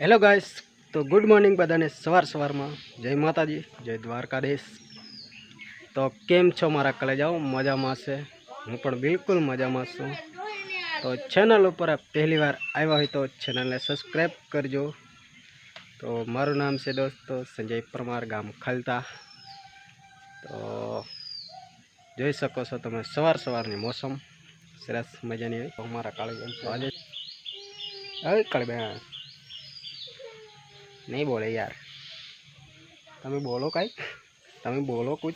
Hello guys તો good morning બધાને સવાર સવારમાં. જય માતાજી, જય દ્વારકાધીશ. તો કેમ છો મારા કલેજાઓ? મજામાં છે. હું પણ બિલકુલ મજામાં છું. તો ચેનલ ઉપર પહેલી વાર આવ્યા હોય તો ચેનલને સબસ્ક્રાઈબ કરજો. તો મારું નામ છે દોસ્તો સંજય પરમાર, ગામ ખલતા. તો જોઈ શકો છો તમે સવાર સવારની મોસમ. સરસ મજાની હોય. અમારા કાળી તો આજે હવે કાળી બેન નહીં બોલે યાર. તમે બોલો કાંઈ. તમે બોલો કુછ.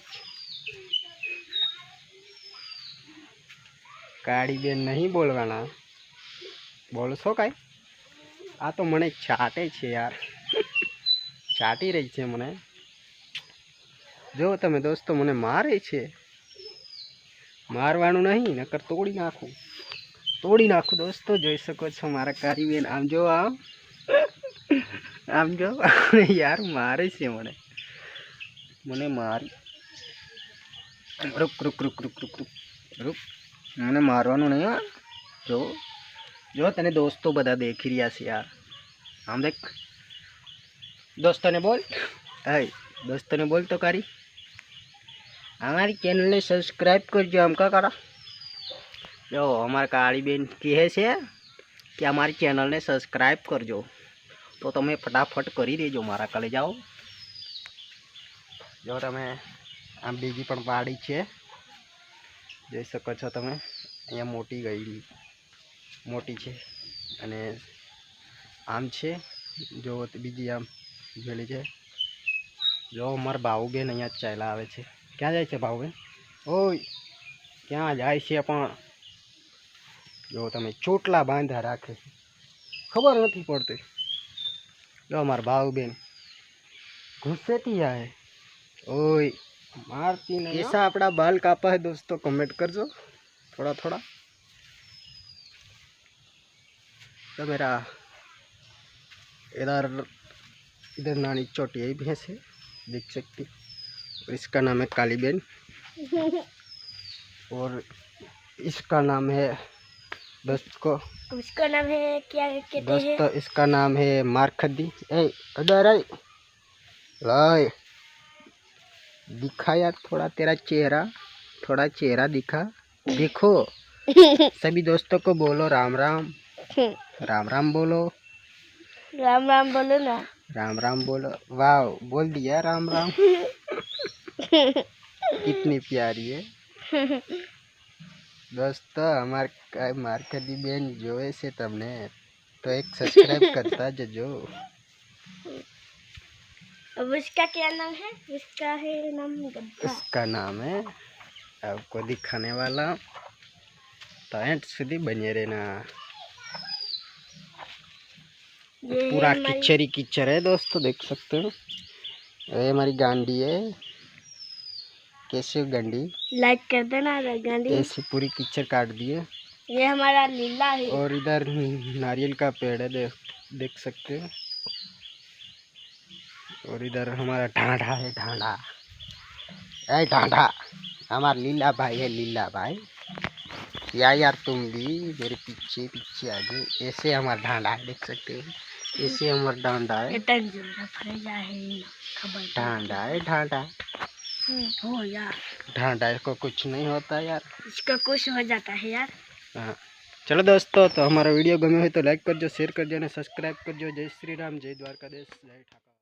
કાળીબેન નહીં બોલવાના. બોલશો કાંઈ? આ તો મને ચાટે છે યાર. ચાટી રહી છે મને. જો તમે દોસ્તો, મને મારે છે. મારવાનું નહીં, નકર તોડી નાખું. તોડી નાખું દોસ્તો, જોઈ શકો છો મારા કાળી બેન આમ જો આમ. આમ જો યાર મારે છે મને મને મારી રૂક રૂક રૂક રૂક રૂક રૂક રૂક મને મારવાનું નહીં હા જો જો તને દોસ્તો બધા દેખી રહ્યા છે યાર આમ દેખ દોસ્તોને બોલ હે દોસ્તોને બોલ તો કરી અમારી ચેનલને સબસ્ક્રાઈબ કરજો આમ કા કરા જો અમારા કાળી બેન કહે છે કે અમારી ચેનલને સબસ્ક્રાઈબ કરજો તો તમે ફટાફટ કરી દેજો મારા કાલે જાઓ જો તમે આમ બીજી પણ પાડી છે. જોઈ શકો છો તમે, અહીંયા મોટી ગયેલી મોટી છે અને આમ છે. જો બીજી આમ ગયેલી છે. જો મારા ભાવુબેન અહીંયા ચાલ્યા આવે છે. ક્યાં જાય છે ભાવુબેન ઓય, ક્યાં જાય છે પણ? જો તમે ચોટલા બાંધ્યા રાખે. ખબર નથી પડતી. જો મારા ભાવુબેન ગુસ્સેથી આય ઓય મારતી નહીં कैसा આપણા બાલ કાપા હે દોસ્તો કમેન્ટ કરજો थोड़ा थोड़ा तो मेरा इधर इधर नानी चोटी यही भैंस है देख सकती और इसका नाम है काली बेन और इसका नाम है दोस्त को। उसका नाम है क्या कहते हैं? दोस्तों इसका नाम है मारखदी ए इधर आई। लाए। दिखा यार थोड़ा तेरा चेहरा थोड़ा चेहरा दिखा। देखो। सभी दोस्तों को बोलो राम राम। राम राम बोलो। राम राम बोलो ना। राम राम बोलो। वाह बोल दिया राम राम। कितनी प्यारी है। દોસ્તો અમાર માર્કેટી બેન જોવે से તમને तो एक सब्सक्राइब करता जो जो अब उसका क्या नाम है? उसका है नाम गब्बा उसका नाम है आपको दिखाने वाला तो एंड સુધી બને રહેના पूरा किचर ही किचर है दोस्तों देख सकते हो। ये हमारी गांडी है। कैसे हो गांडी लाइक कर देना गांधी। ऐसे पूरी कीचड़ काट दिए? ये हमारा लीला है। और इधर नारियल का पेड़ है देख देख सकते हो? और इधर हमारा ढांढा है ढांढा। ए ढांढा हमारा लीला भाई है लीला भाई। या यार तुम भी मेरे पीछे पीछे आ गए। ऐसे हमारा ढांढा है देख सकते हो? ऐसे हमारा डांडा है। फरेजा है ढांढा। हम्म। हो यार। हाँ, ढांडा को कुछ नहीं होता यार। इसका कुछ हो जाता है यार। हाँ। चलो दोस्तों तो हमारा वीडियो गमे हुई तो लाइक कर जो शेयर कर जो सब्सक्राइब कर जो जय श्री राम जय द्वारका देश जय ठाकुर।